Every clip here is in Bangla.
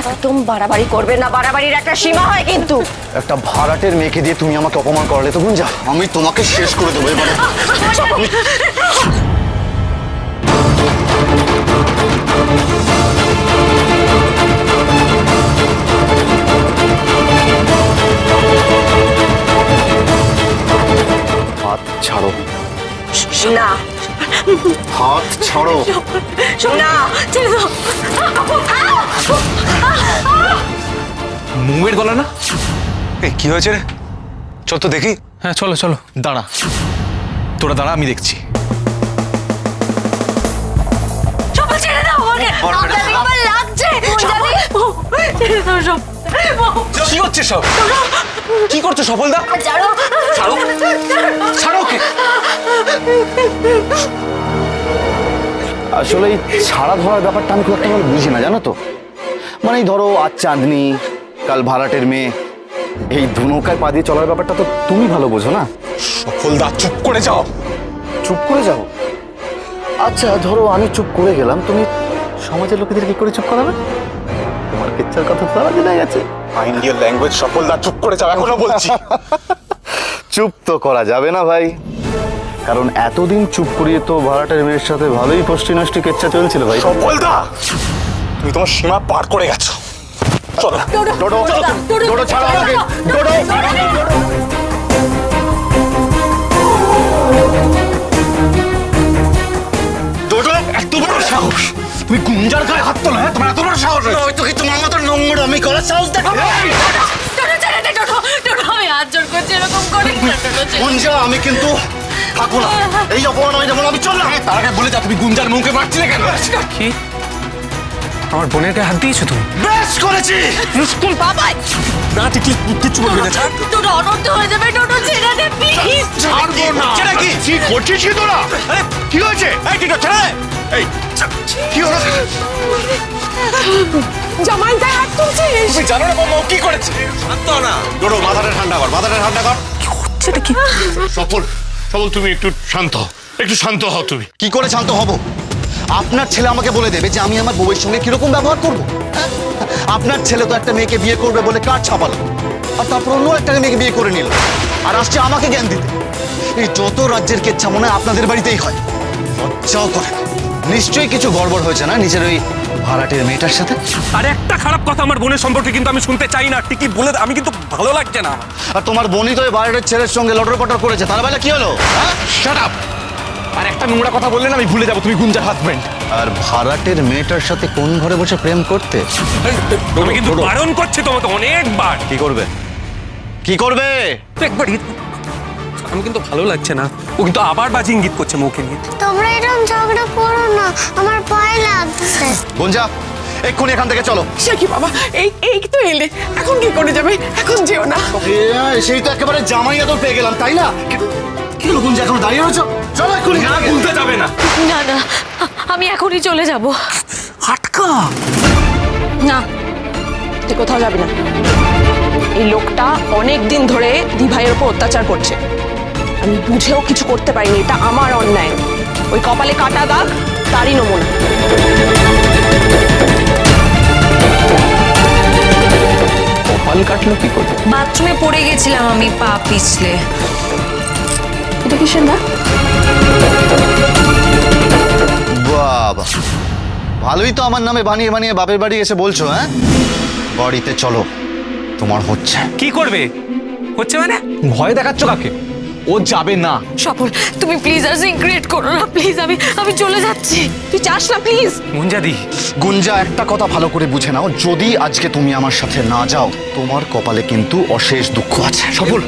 একদম বাড়াবাড়ি করবে না, বাড়াবাড়ির একটা সীমা হয় কিন্তু। একটা ভাড়াটের মেয়েকে দিয়ে তুমি আমাকে অপমান করালে তো গুঞ্জা। আমি তোমাকে শেষ করে দেবো এবারে। ছাড়ো। না হাত ছাড়ো। না ছেড়ে দাও মুমের গলা না? এই কি হয়েছে রে? চল তো দেখি। হ্যাঁ চলো চলো। দাঁড়া। তোরা দাঁড়া আমি দেখছি। ছেড়ে দাও আমাকে। লাগছে। ছেড়ে দাও সব কি হচ্ছে সব? কি করছ সফল দা ছাড়ো। ছাড়ো ওকে। আসলে এই ছাড়া ধরার ব্যাপারটা আমি খুব একটা ভালো বুঝি না জানো তো? মানে এই ধরো আজ চাঁদনি কাল ভাড়াটের মেয়ে এই দু নৌকায় পা দিয়ে চলার ব্যাপারটা তো তুমি ভালো বোঝো না? সফল দা চুপ করে যাও। চুপ করে যাও? আচ্ছা ধরো আমি চুপ করে গেলাম তুমি সমাজের লোকেদের কি করে চুপ করাবে? কেচ্ছার কথা তো জেনে গেছে। মাইন্ড ইন্ডিয়ান ল্যাঙ্গুয়েজ সফল দা চুপ করে যাও এখনও বলছি। চুপ তো করা যাবে না ভাই। কারণ এতদিন চুপ করিয়ে তো ভাড়াটের মেয়ের সাথে ভালোই পষ্টি নষ্টি কেচ্ছা চলছিল ভাই। সফল দা তুমি তোমার সীমা পার করে গেছো। চলো। ডোডো ছাড়ো। গুঞ্জা আমি কিন্তু থাকব না। এই অপমান আমি যেমন আমি চললাম। তার আগে বলে যা তুমি গুঞ্জার মুখে মারছিলে কেন? কি? আমার বোনের গায়ে হাত দিয়েছ তুমি? বেশ করেছি! মুশকিল বাবাই না ঠিক কিচ্ছু বলবি না ছাড়। টোটো অনর্থ হয়ে যাবে টোটো ছেড়ে দে প্লিজ ছাড়বো না সেটা কি? কি করছিস কি তোরা? আরে কি হয়েছে? এই টিটো ছেড়ে দে। এই কি হলো? জামাই গায়ে হাত তুলছিস? তুমি জানো না বাবা কি করেছে? শান্ত না। ডোডো মাথাটা ঠান্ডা কর মাথাটা ঠান্ডা কর। সেটা কি? সফল সফল তুমি একটু শান্ত হও। একটু শান্ত হও তুমি। কি করে শান্ত হব? আপনার ছেলে আমাকে বলে দেবে যে আমি আমার বউয়ের সঙ্গে কীরকম ব্যবহার করব? আপনার ছেলে তো একটা মেয়েকে বিয়ে করবে বলে কার ছাপালো আর তারপর অন্য একটা মেয়েকে বিয়ে করে নিল আর আসছে আমাকে জ্ঞান দিতে। এই যত রাজ্যের কেচ্ছা মনে হয় আপনাদের বাড়িতেই হয়। লজ্জাও করে না। নিশ্চয়ই কিছু গড়বড় হয়েছে না নিজের ওই ভাড়াটের মেয়েটার সাথে? আর একটা খারাপ কথা আমার বোনের সম্পর্কে কিন্তু আমি শুনতে চাই না। ঠিকই বলে আমি কিন্তু ভালো লাগছে না আর তোমার বোনই তো ওই ভাড়াটের ছেলের সঙ্গে লটর পটর করেছে। তার বেলা কি হলো? হ্যাঁ? শাট আপ আর একটা নোংরা কথা বললে না আমি ভুলে যাব তুমি গুঞ্জার হাজবেন্ড আর ভাড়াটের মেয়েটার সাথে কোন ঘরে বসে প্রেম করতে? আমি কিন্তু বারণ করছি তোমাকে অনেকবার। কি করবে? কি করবে? একবারই আমি কিন্তু ভালো লাগছে না। ও কিন্তু আবার বাজি ইঙ্গিত করছে মুখে নিয়ে। তোমরা এরকম ঝগড়া করো না আমার ভয় লাগছে। গুঞ্জা এক্ষুনি এখান থেকে চলো। সে কি বাবা? এই এই তো এলে। এখন কি করে যাবে? এখন যেও না। সেই তো একেবারে জামাই আদর পেয়ে গেলাম তাই না? কি- কি হলো গুঞ্জা এখন দাঁড়িয়ে রয়েছো? চলো এক্ষুনি। না ভুলতে যাবে না। না না আমি এখনই চলে যাব। আটকা না তুই কোথাও যাবি না। এই লোকটা অনেক দিন ধরে দিভাইয়ের উপর অত্যাচার করছে। আমি বুঝেও কিছু করতে পারিনি এটা আমার অন্যায়। ওই কপালে কাটা দাগ তারই নমুনা। কপাল কাটলো কি করে? বাথরুমে পড়ে গেছিলাম আমি পা পিছলে। এটা কিসের না বাবা। ভালোই তো আমার নামে বানিয়ে বানিয়ে বাপের বাড়ি এসে বলছো হ্যাঁ? বাড়িতে চলো তোমার হচ্ছে। কি করবে? হচ্ছে মানে? ভয় দেখাচ্ছ কাকে? ও যাবে না। সফল তুমি প্লিজ আর সিক্রেট করো না প্লিজ আমি আমি চলে যাচ্ছি। তুই চাস না প্লিজ গুঞ্জা মুঞ্জাদি গুঞ্জা একটা কথা ভালো করে বুঝে নাও। যদি আজকে তুমি আমার সাথে না যাও তোমার কপালে কিন্তু অশেষ দুঃখ আছে। সফল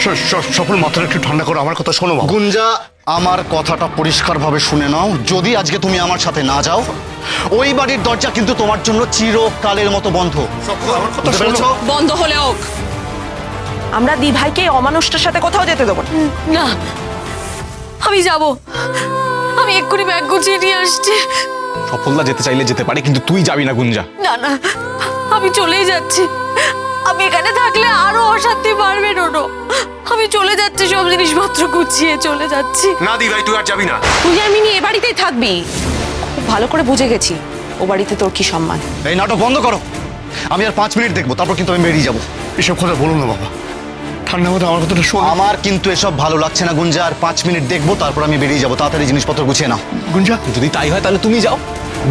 স- স- সফল মাথাটা একটু ঠান্ডা করো আমার কথা শোনো বাবা। গুঞ্জা আমার কথাটা পরিষ্কারভাবে শুনে নাও। যদি আজকে তুমি আমার সাথে না যাও ওই বাড়ির দরজা কিন্তু তোমার জন্য চিরকালের মতো বন্ধ। বুঝতে পেরেছ? বন্ধ হলে হোক। আমরা দিভাইকে এই অমানুষটার সাথে কোথাও যেতে দেবো না। না। আমি যাব। আমি এক্ষুনি ব্যাগ গুছিয়ে নিয়ে আসছি। সফলদা যেতে চাইলে যেতে পারে কিন্তু তুই যাবি না গুঞ্জা। না না। আমি চলেই যাচ্ছি। আমি এখানে থাকলে আরও অশান্তি বাড়বে নোনো আমি চলে যাচ্ছি সব জিনিসপত্র গুছিয়ে চলে যাচ্ছি। না দি ভাই তুই আর যাবি না। তুই আর মিনি এ বাড়িতেই থাকবি। খুব ভালো করে বুঝে গেছি ও বাড়িতে তোর কি সম্মান। এই নাটক বন্ধ করো। আমি আর পাঁচ মিনিট দেখব তারপর কিন্তু আমি বেরিয়ে যাব। এসব কথা বলুন না বাবা। ঠান্ডা মাথায় আমার কথাটা শোনো। আমার কিন্তু এসব ভালো লাগছে না গুঞ্জা। আর পাঁচ মিনিট দেখব তারপর আমি বেরিয়ে যাব। তাড়াতাড়ি জিনিসপত্র গুছিয়ে নাও। গুঞ্জা যদি তাই হয় তাহলে তুমি যাও।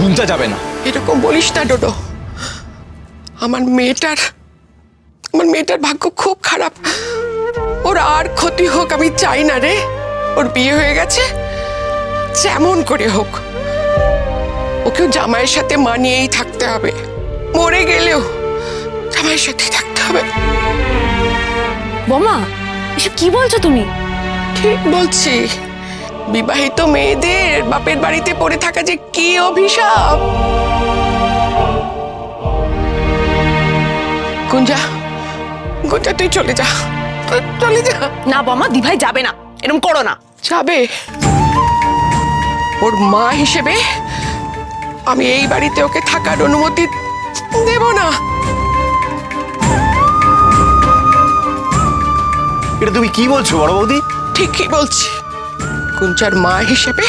গুঞ্জা যাবে না। এরকম বলিস না ডোডো। আমার মেয়েটার আমার মেয়েটার ভাগ্য খুব খারাপ। ওর আর ক্ষতি হোক আমি চাই না রে। ওর বিয়ে হয়ে গেছে যেমন করে হোক। ওকেও জামাইয়ের সাথে মানিয়েই থাকতে হবে। মরে গেলেও জামাইয়ের সাথে থাকতে হবে। বোমা এসব কি বলছো তুমি? ঠিক বলছি। বিবাহিত মেয়েদের বাপের বাড়িতে পড়ে থাকা যে কি অভিশাপ? গুঞ্জা গুঞ্জা তুই চলে যা। চলে যা। না বমা দিভাই যাবে না। এরকম করো না। যাবে। ওর মা হিসেবে আমি এই বাড়িতে ওকে থাকার অনুমতি দেব না। এটা তুমি কি বলছো বড় বৌদি? ঠিকই বলছি। কুঞ্জার মা হিসেবে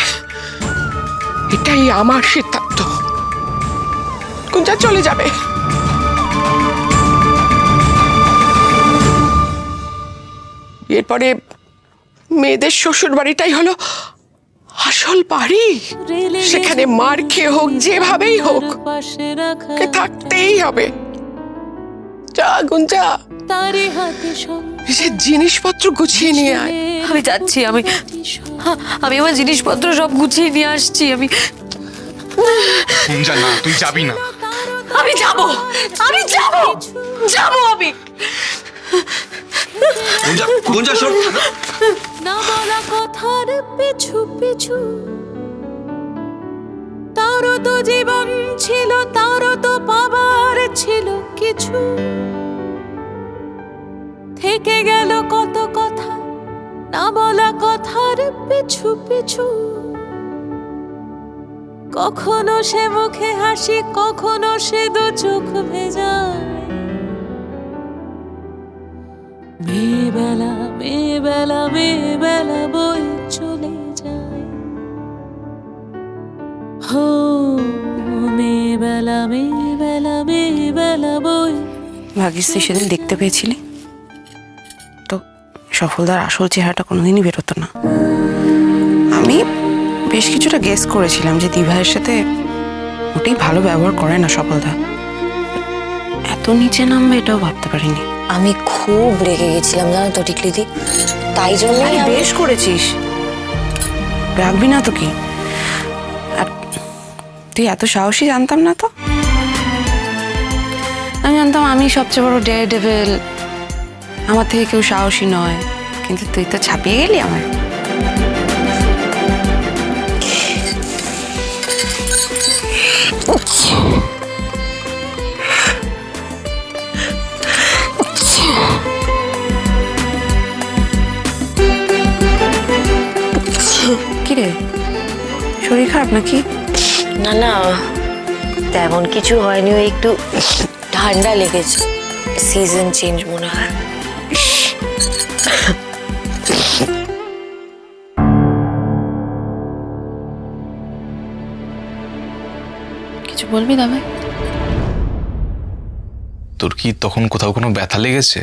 এটাই আমার সিদ্ধান্ত। কুঞ্জা চলে যাবে। এরপরে মেয়েদের শ্বশুর বাড়িটাই হলো আসল বাড়ি। সেখানে মার খেয়ে হোক যেভাবেই হোক থাকতেই হবে। যা গুঞ্জা নিজের জিনিসপত্র গুছিয়ে নিয়ে আয়। আমি যাচ্ছি আমি হ্যাঁ, আমি আমার জিনিসপত্র সব গুছিয়ে নিয়ে আসছি আমি না তুই যাবি না। আমি যাব আমি যাব যাব আমি। না বলা কথার পিছু পিছু। তারও তো জীবন ছিল তারও তো পাবার ছিল কিছু। থেকে গেল কত কথা, না বলা কথার পিছু পিছু। কখনো সে মুখে হাসি, কখনো সে দু চোখ ভেজায় মেয়েবেলা মেয়েবেলা মেয়েবেলা বই চলে যায়। হো, মেয়েবেলা মেয়েবেলা মেয়েবেলা বই ভাগিস সেদিন দেখতে পেয়েছিলি? সফলদার আসল চেহারাটা কোনোদিনই বেরোতো না। আমি বেশ কিছুটা গেস করেছিলাম যে দিভাইয়ের সাথে ওটাই ভালো ব্যবহার করে না সফলদা। এত নিচে নামবে এটাও ভাবতে পারিনি। আমি খুব রেগে গেছিলাম জানো তো টিকলিদি? তাই জন্য আমি বেশ করেছিস। রাখবি না তো কি? আর তুই এত সাহসী জানতাম না তো? আমি জানতাম আমি সবচেয়ে বড় ডে ডেভেল আমার থেকে কেউ সাহসী নয়, কিন্তু তুই তো ছাপিয়ে গেলি আমার কিরে, শরীর খারাপ নাকি? না না, তেমন কিছু হয়নি, ওই একটু ঠান্ডা লেগেছে। সিজন চেঞ্জ মনে হয়। বলবি দাদা তোর কি তখন কোথাও কোনো ব্যথা লেগেছে?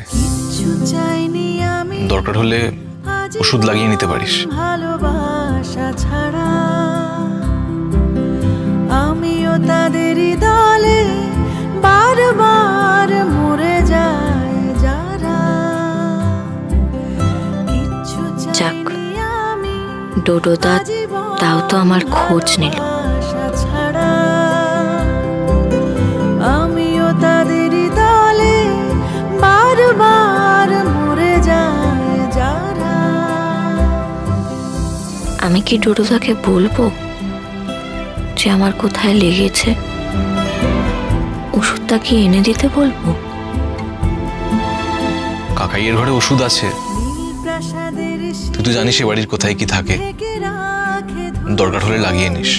আমি দরকার হলে ওষুধ লাগিয়ে নিতে পারিস। ভালোবাসা ছাড়া আমিও তাদেরই দলে বারবার মরে যায় যারা। কিচ্ছু যাক, ডোডোদা তাও তো আমার খোঁজ নিল। আমি কি ডুডুদাকে বলব যে আমার কোথায় লেগেছে? ওষুধটা কি এনে দিতে বলব? কাকাইয়ের ঘরে ওষুধ আছে। তুই তো জানিস এ বাড়ির কোথায় কি থাকে। দরকার হলে লাগিয়ে নিস।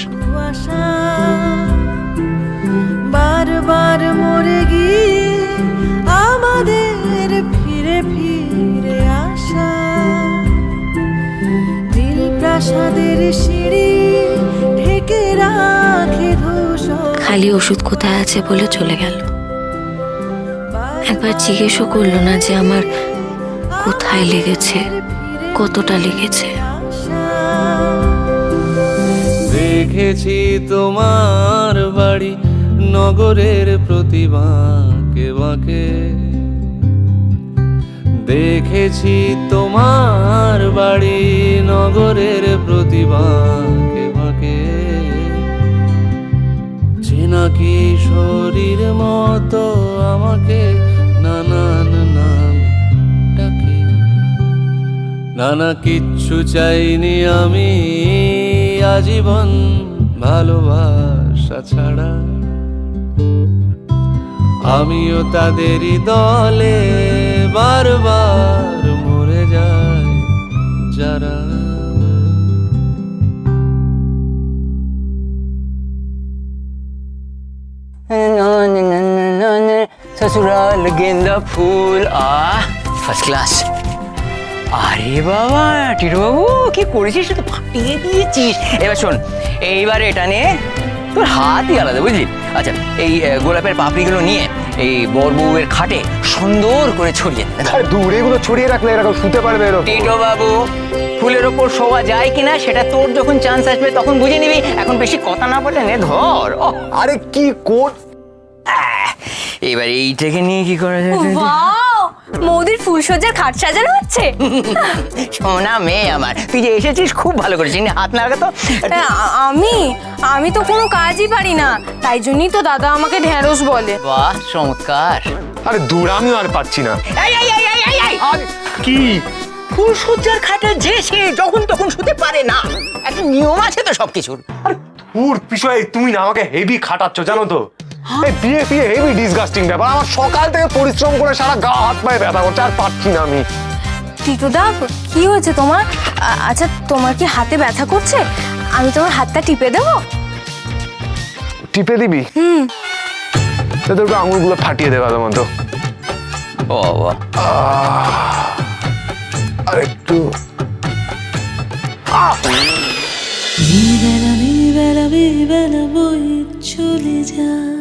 সিঁড়ি ঢেকে রাখে খালি ওষুধ কোথায় আছে বলে চলে গেল। একবার জিজ্ঞেসও করল না যে আমার কোথায় লেগেছে কতটা লেগেছে। দেখেছি তোমার বাড়ি নগরের প্রতিভা কে বাঁকে। দেখেছি তোমার বাড়ি নগরের প্রতিভা কে বাঁকে। চেনা কি শরীর মতো আমাকে নানান নাম ডাকে। নানা কিচ্ছু চাইনি আমি আজীবন ভালোবাসা ছাড়া। আমিও তাদেরই দলে বারবার ससुराल गेंदा ফুল আহ ফার্স্ট ক্লাস আরে বাবা টিটু বাবু কি করেছিস তুই তো ফাটিয়ে দিয়েছিস এবার শোন এইবারে এটা নিয়ে তোর হাতই আলাদা বুঝলি আচ্ছা এই আহ, গোলাপের পাপড়িগুলো নিয়ে এই বর বউয়ের খাটে সুন্দর করে ছড়িয়ে দে। দূরে এগুলো ছড়িয়ে রাখলে এরকম শুতে পারবে এরকম। টিটো বাবু ফুলের ওপর শোয়া যায় কিনা সেটা তোর যখন চান্স আসবে তখন বুঝে নিবি। এখন বেশি কথা না বলে নে ধর। আরে কি কোট? এবার এইটাকে নিয়ে কি করা যায়? মোদির ফুলসজ্জার খাট সাজানো হচ্ছে। সোনা মেয়ে আমার তুই যে এসেছিস খুব ভালো করেছিস। নে, হাত লাগা তো। আমি? আমি তো কোনো কাজই পারি না। তাই জন্যই তো দাদা আমাকে ঢেঁড়স বলে। বাহ চমৎকার। আরে দূর আমিও আর পাচ্ছি না। এই, এই, এই, এই, এই, এই! কি? ফুলসজ্জার খাটে যে সে যখন তখন শুতে পারে না। একটা নিয়ম আছে তো সবকিছুর। ওর বিষয়ে তুমি না আমাকে হেভি খাটাচ্ছ জানো তো? এই বিয়ে ফিয়ে হেভি ডিসগাস্টিং ব্যাপার। আমার সকাল থেকে পরিশ্রম করে সারা গা হাত পায়ে ব্যথা করছে আর পারছি না আমি। টিটুদা কি হয়েছে তোমার? আ- আচ্ছা তোমার কি হাতে ব্যথা করছে? আমি তোমার হাতটা টিপে দেবো? টিপে দিবি? হুম তো তোর আঙুলগুলো ফাটিয়ে দেওয়া মতো। ও বাবা। আর একটু। চলে যায়